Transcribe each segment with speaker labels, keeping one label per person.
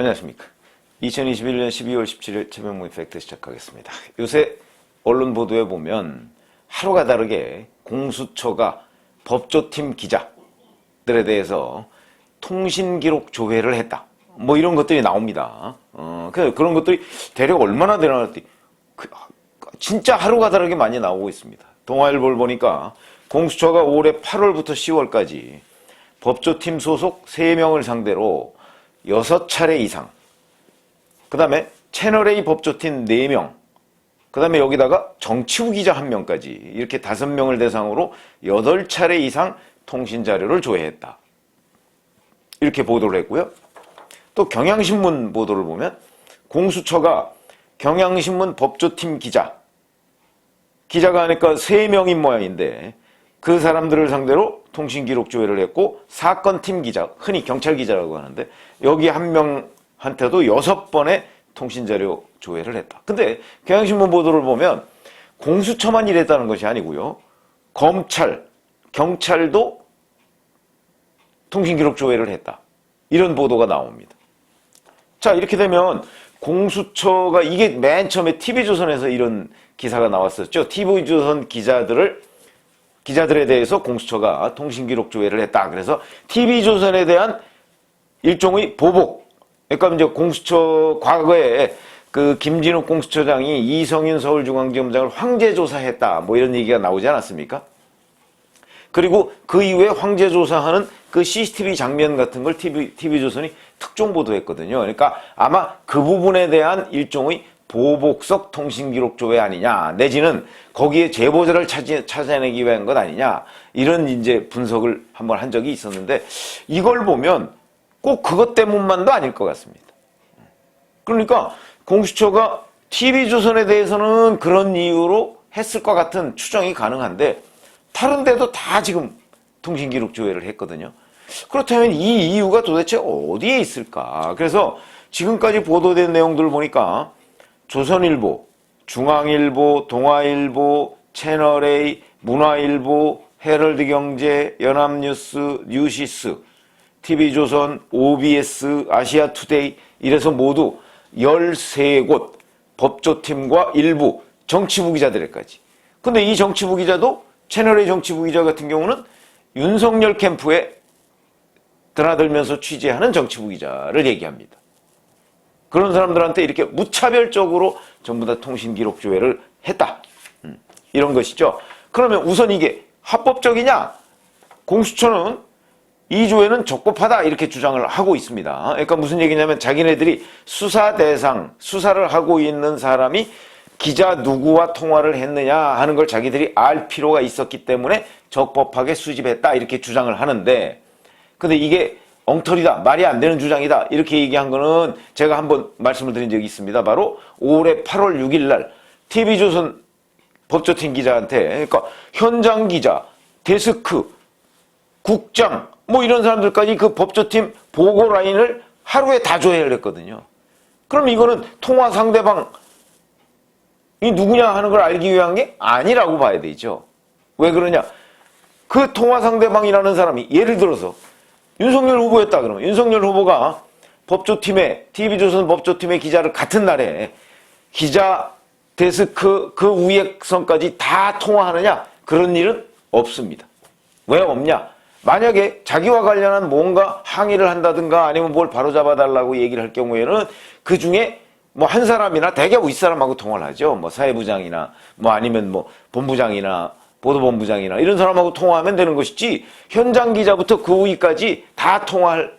Speaker 1: 안녕하십니까. 2021년 12월 17일 최명무 팩트 시작하겠습니다. 요새 언론 보도에 보면 하루가 다르게 공수처가 법조팀 기자들에 대해서 통신기록 조회를 했다. 뭐 이런 것들이 나옵니다. 어, 그- 그런 것들이 대략 얼마나 되나 했더니 그, 진짜 하루가 다르게 많이 나오고 있습니다. 동아일보를 보니까 공수처가 올해 8월부터 10월까지 법조팀 소속 3명을 상대로 6차례 이상 그 다음에 채널A 법조팀 4명 그 다음에 여기다가 정치부 기자 1명까지 이렇게 5명을 대상으로 8차례 이상 통신자료를 조회했다. 이렇게 보도를 했고요. 또 경향신문 보도를 보면 공수처가 경향신문 법조팀 기자 기자가 하니까 3명인 모양인데 그 사람들을 상대로 통신기록 조회를 했고 사건 팀 기자 흔히 경찰 기자라고 하는데 여기 한 명한테도 여섯 번의 통신자료 조회를 했다. 근데 경향신문 보도를 보면 공수처만 이랬다는 것이 아니고요. 검찰, 경찰도 통신기록 조회를 했다. 이런 보도가 나옵니다. 자, 이렇게 되면 공수처가 이게 맨 처음에 TV조선에서 이런 기사가 나왔었죠. TV조선 기자들을 기자들에 대해서 공수처가 통신기록 조회를 했다. 그래서 TV조선에 대한 일종의 보복. 그러니까 이제 공수처 과거에 그 김진욱 공수처장이 이성윤 서울중앙지검장을 황제조사했다. 뭐 이런 얘기가 나오지 않았습니까? 그리고 그 이후에 황제 조사하는 그 CCTV 장면 같은 걸 TV, TV조선이 특종 보도했거든요. 그러니까 아마 그 부분에 대한 일종의 보복석 통신기록 조회 아니냐, 내지는 거기에 제보자를 찾이, 찾아내기 위한 것 아니냐, 이런 이제 분석을 한번 한 적이 있었는데, 이걸 보면 꼭 그것 때문만도 아닐 것 같습니다. 그러니까 공수처가 TV조선에 대해서는 그런 이유로 했을 것 같은 추정이 가능한데, 다른 데도 다 지금 통신기록 조회를 했거든요. 그렇다면 이 이유가 도대체 어디에 있을까? 그래서 지금까지 보도된 내용들을 보니까 조선일보, 중앙일보, 동아일보, 채널A, 문화일보, 헤럴드경제, 연합뉴스, 뉴시스, TV조선, OBS, 아시아투데이 이래서 모두 13곳 법조팀과 일부 정치부 기자들에까지. 근데 이 정치부 기자도 채널A 정치부 기자 같은 경우는 윤석열 캠프에 드나들면서 취재하는 정치부 기자를 얘기합니다. 그런 사람들한테 이렇게 무차별적으로 전부 다 통신 기록 조회를 했다. 음, 이런 것이죠. 그러면 우선 이게 합법적이냐? 공수처는 이 조회는 적법하다 이렇게 주장을 하고 있습니다. 그러니까 무슨 얘기냐면 자기네들이 수사 대상, 수사를 하고 있는 사람이 기자 누구와 통화를 했느냐 하는 걸 자기들이 알 필요가 있었기 때문에 적법하게 수집했다 이렇게 주장을 하는데 근데 이게 엉터리다 말이 안 되는 주장이다 이렇게 얘기한 거는 제가 한번 말씀을 드린 적이 있습니다. 바로 올해 8월 6일 날 TV조선 법조팀 기자한테 그러니까 현장 기자, 데스크, 국장 뭐 이런 사람들까지 그 법조팀 보고 라인을 하루에 다 조회를 했거든요. 그럼 이거는 통화 상대방 이 누구냐 하는 걸 알기 위한 게 아니라고 봐야 되죠. 왜 그러냐? 그 통화 상대방이라는 사람이 예를 들어서 윤석열 후보였다 그러면 윤석열 후보가 법조팀의 TV조선 법조팀의 기자를 같은 날에 기자 데스크 그 위에 선까지 다 통화하느냐? 그런 일은 없습니다. 왜 없냐? 만약에 자기와 관련한 뭔가 항의를 한다든가 아니면 뭘 바로잡아 달라고 얘기를 할 경우에는 그 중에 뭐 한 사람이나 대개 윗사람하고 통화를 하죠. 뭐 사회부장이나 뭐 아니면 뭐 본부장이나 보도본부장이나 이런 사람하고 통화하면 되는 것이지 현장 기자부터 그 위까지 다 통화할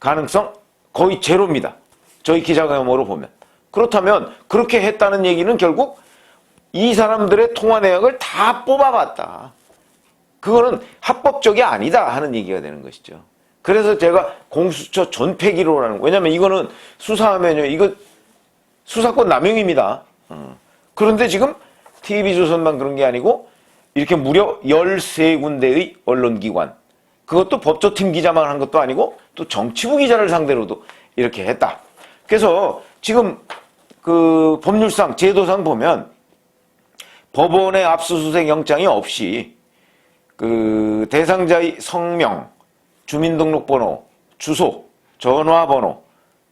Speaker 1: 가능성 거의 제로입니다. 저희 기자감으로 보면. 그렇다면 그렇게 했다는 얘기는 결국 이 사람들의 통화 내역을 다 뽑아봤다. 그거는 합법적이 아니다 하는 얘기가 되는 것이죠. 그래서 제가 공수처 전폐 기로라는 거. 왜냐면 이거는 수사하면요. 이거 수사권 남용입니다. 어. 그런데 지금 TV조선만 그런 게 아니고 이렇게 무려 13군데의 언론기관 그것도 법조팀 기자만 한 것도 아니고 또 정치부 기자를 상대로도 이렇게 했다. 그래서 지금 그 법률상 제도상 보면 법원의 압수수색 영장이 없이 그 대상자의 성명, 주민등록번호, 주소, 전화번호,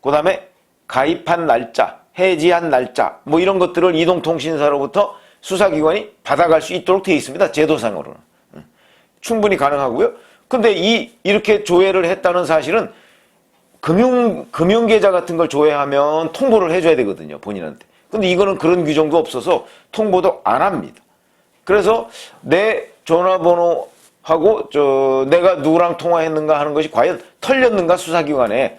Speaker 1: 그 다음에 가입한 날짜, 해지한 날짜, 뭐 이런 것들을 이동통신사로부터 수사기관이 받아갈 수 있도록 되어 있습니다. 제도상으로는. 음. 충분히 가능하고요. 근데 이, 이렇게 조회를 했다는 사실은 금융, 금융계좌 같은 걸 조회하면 통보를 해줘야 되거든요. 본인한테. 근데 이거는 그런 규정도 없어서 통보도 안 합니다. 그래서 내 전화번호하고 저 내가 누구랑 통화했는가 하는 것이 과연 털렸는가 수사기관에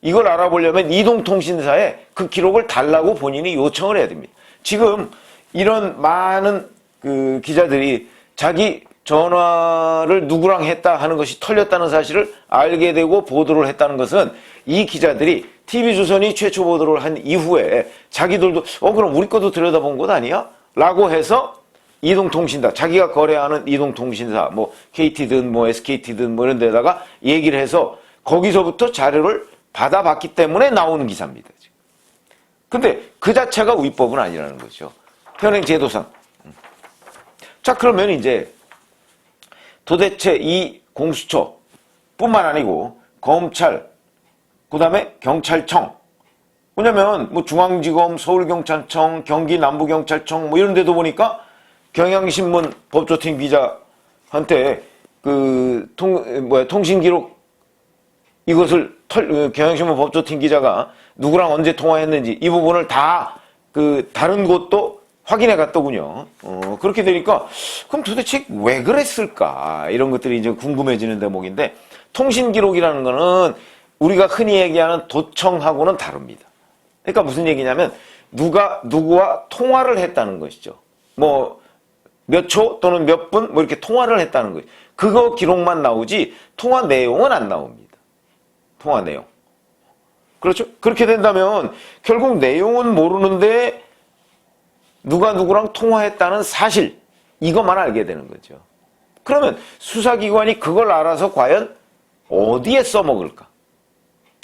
Speaker 1: 이걸 알아보려면 이동통신사에 그 기록을 달라고 본인이 요청을 해야 됩니다. 지금 이런 많은 그 기자들이 자기 전화를 누구랑 했다 하는 것이 털렸다는 사실을 알게 되고 보도를 했다는 것은 이 기자들이 TV조선이 최초 보도를 한 이후에 자기들도 어 그럼 우리 것도 들여다본 것 아니야? 라고 해서 이동통신사 자기가 거래하는 이동통신사 뭐 KT든 뭐 SKT든 뭐 이런 데다가 얘기를 해서 거기서부터 자료를 받아봤기 때문에 나오는 기사입니다. 근데 그 자체가 위법은 아니라는 거죠. 현행 제도상. 자 그러면 이제 도대체 이 공수처 뿐만 아니고 검찰, 그 다음에 경찰청, 왜냐면 뭐 중앙지검, 서울경찰청, 경기남부경찰청 뭐 이런 데도 보니까 경향신문 법조팀 기자한테 그 통, 뭐야, 통신기록 이것을 털, 그 경향신문 법조팀 기자가 누구랑 언제 통화했는지 이 부분을 다 그 다른 곳도 확인해 갔더군요. 어, 그렇게 되니까 그럼 도대체 왜 그랬을까 이런 것들이 이제 궁금해지는 대목인데 통신 기록이라는 거는 우리가 흔히 얘기하는 도청하고는 다릅니다. 그러니까 무슨 얘기냐면 누가 누구와 통화를 했다는 것이죠. 뭐 몇 초 또는 몇 분 뭐 이렇게 통화를 했다는 거예요. 그거 기록만 나오지 통화 내용은 안 나옵니다. 통화 내용. 그렇죠? 그렇게 된다면 결국 내용은 모르는데 누가 누구랑 통화했다는 사실 이것만 알게 되는 거죠. 그러면 수사기관이 그걸 알아서 과연 어디에 써먹을까?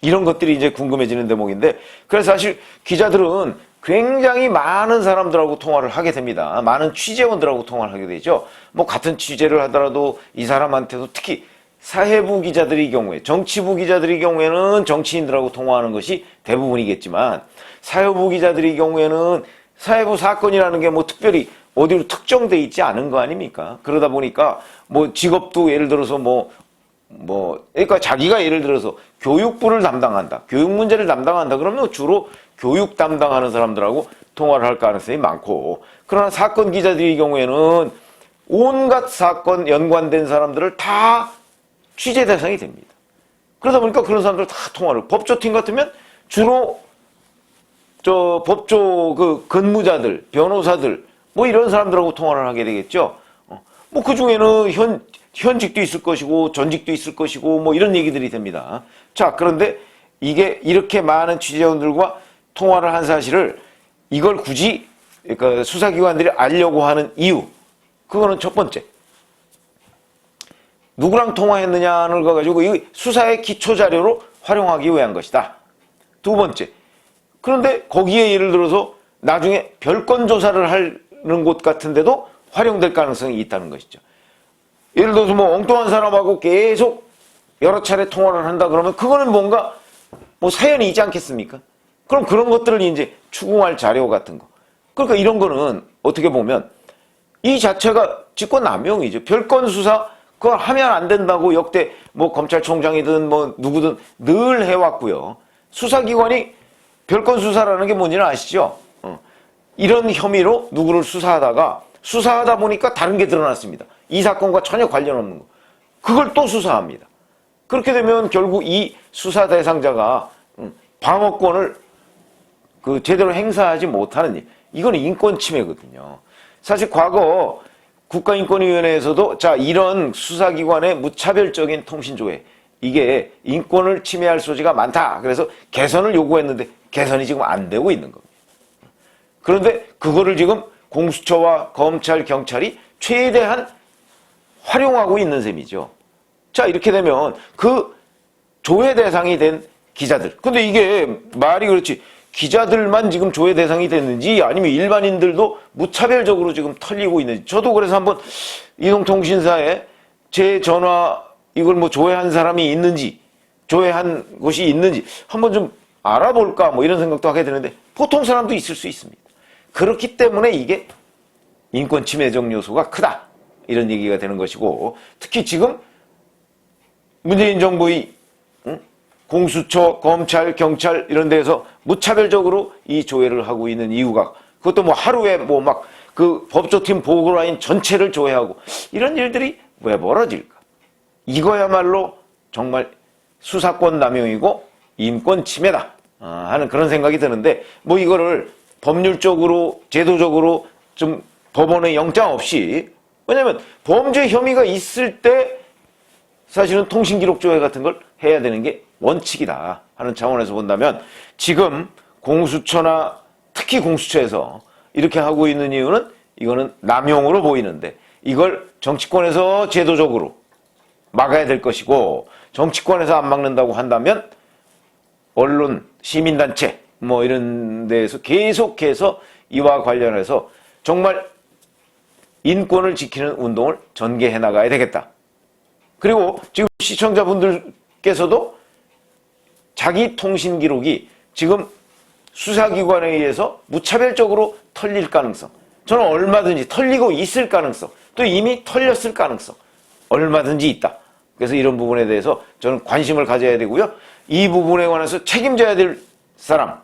Speaker 1: 이런 것들이 이제 궁금해지는 대목인데 그래서 사실 기자들은 굉장히 많은 사람들하고 통화를 하게 됩니다. 많은 취재원들하고 통화를 하게 되죠. 뭐 같은 취재를 하더라도 이 사람한테도 특히 사회부 기자들의 경우에 정치부 기자들의 경우에는 정치인들하고 통화하는 것이 대부분이겠지만 사회부 기자들의 경우에는 사회부 사건이라는 게 뭐 특별히 어디로 특정돼 있지 않은 거 아닙니까? 그러다 보니까 뭐 직업도 예를 들어서 뭐 뭐, 그러니까 자기가 예를 들어서 교육부를 담당한다. 교육 문제를 담당한다. 그러면 주로 교육 담당하는 사람들하고 통화를 할 가능성이 많고, 그러나 사건 기자들의 경우에는 온갖 사건 연관된 사람들을 다 취재 대상이 됩니다. 그러다 보니까 그런 사람들 다 통화를, 법조팀 같으면 주로 저 법조 그 근무자들, 변호사들, 뭐 이런 사람들하고 통화를 하게 되겠죠. 뭐그 중에는 현, 현직도 있을 것이고 전직도 있을 것이고 뭐 이런 얘기들이 됩니다. 자, 그런데 이게 이렇게 많은 취재원들과 통화를 한 사실을 이걸 굳이 그러니까 수사기관들이 알려고 하는 이유. 그거는 첫 번째. 누구랑 통화했느냐를 가지고 이 수사의 기초 자료로 활용하기 위한 것이다. 두 번째. 그런데 거기에 예를 들어서 나중에 별건 조사를 하는 곳 같은데도 활용될 가능성이 있다는 것이죠. 예를 들어서 뭐 엉뚱한 사람하고 계속 여러 차례 통화를 한다 그러면 그거는 뭔가 뭐 사연이 있지 않겠습니까? 그럼 그런 것들을 이제 추궁할 자료 같은 거. 그러니까 이런 거는 어떻게 보면 이 자체가 직권 남용이죠. 별건 수사 그걸 하면 안 된다고 역대 뭐 검찰총장이든 뭐 누구든 늘 해왔고요. 수사기관이 별건 수사라는 게 뭔지는 아시죠? 어. 이런 혐의로 누구를 수사하다가 수사하다 보니까 다른 게 드러났습니다. 이 사건과 전혀 관련 없는 거. 그걸 또 수사합니다. 그렇게 되면 결국 이 수사 대상자가 음, 방어권을 그 제대로 행사하지 못하는 일. 이건 인권 침해거든요. 사실 과거 국가인권위원회에서도 자 이런 수사기관의 무차별적인 통신조회 이게 인권을 침해할 소지가 많다. 그래서 개선을 요구했는데 개선이 지금 안 되고 있는 겁니다. 그런데 그거를 지금 공수처와 검찰, 경찰이 최대한 활용하고 있는 셈이죠. 자, 이렇게 되면 그 조회 대상이 된 기자들. 근데 이게 말이 그렇지. 기자들만 지금 조회 대상이 됐는지 아니면 일반인들도 무차별적으로 지금 털리고 있는지. 저도 그래서 한번 이동통신사에 제 전화 이걸 뭐 조회한 사람이 있는지 조회한 곳이 있는지 한번 좀 알아볼까 뭐 이런 생각도 하게 되는데 보통 사람도 있을 수 있습니다. 그렇기 때문에 이게 인권 침해적 요소가 크다. 이런 얘기가 되는 것이고 특히 지금 문재인 정부의 응? 공수처, 검찰, 경찰 이런 데에서 무차별적으로 이 조회를 하고 있는 이유가 그것도 뭐 하루에 뭐 막 그 법조팀 보고라인 전체를 조회하고 이런 일들이 왜 벌어질까? 이거야말로 정말 수사권 남용이고 인권 침해다. 아, 하는 그런 생각이 드는데 뭐 이거를 법률적으로 제도적으로 좀 법원의 영장 없이 왜냐하면 범죄 혐의가 있을 때 사실은 통신기록 조회 같은 걸 해야 되는 게 원칙이다 하는 차원에서 본다면 지금 공수처나 특히 공수처에서 이렇게 하고 있는 이유는 이거는 남용으로 보이는데 이걸 정치권에서 제도적으로 막아야 될 것이고 정치권에서 안 막는다고 한다면 언론, 시민단체 뭐 이런 데에서 계속해서 이와 관련해서 정말 인권을 지키는 운동을 전개해 나가야 되겠다. 그리고 지금 시청자분들께서도 자기 통신 기록이 지금 수사기관에 의해서 무차별적으로 털릴 가능성, 저는 얼마든지 털리고 있을 가능성, 또 이미 털렸을 가능성, 얼마든지 있다. 그래서 이런 부분에 대해서 저는 관심을 가져야 되고요. 이 부분에 관해서 책임져야 될 사람,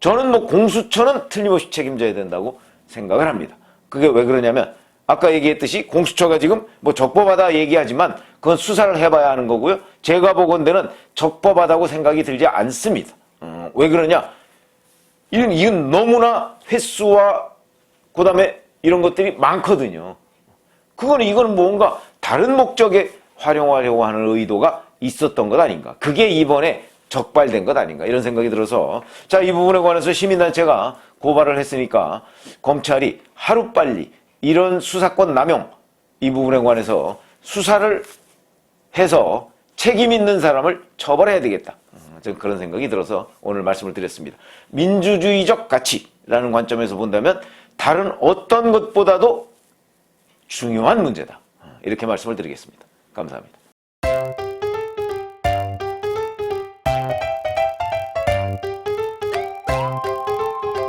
Speaker 1: 저는 뭐 공수처는 틀림없이 책임져야 된다고 생각을 합니다. 그게 왜 그러냐면 아까 얘기했듯이 공수처가 지금 뭐 적법하다 얘기하지만 그건 수사를 해봐야 하는 거고요. 제가 보건대는 적법하다고 생각이 들지 않습니다. 음, 왜 그러냐? 이건, 이건 너무나 횟수와 그 다음에 이런 것들이 많거든요. 그거는 이거는 뭔가 다른 목적에 활용하려고 하는 의도가 있었던 것 아닌가. 그게 이번에 적발된 것 아닌가. 이런 생각이 들어서 자, 이 부분에 관해서 시민단체가 고발을 했으니까 검찰이 하루빨리 이런 수사권 남용 이 부분에 관해서 수사를 해서 책임 있는 사람을 처벌해야 되겠다. 음, 저는 그런 생각이 들어서 오늘 말씀을 드렸습니다. 민주주의적 가치라는 관점에서 본다면 다른 어떤 것보다도 중요한 문제다. 이렇게 말씀을 드리겠습니다. 감사합니다.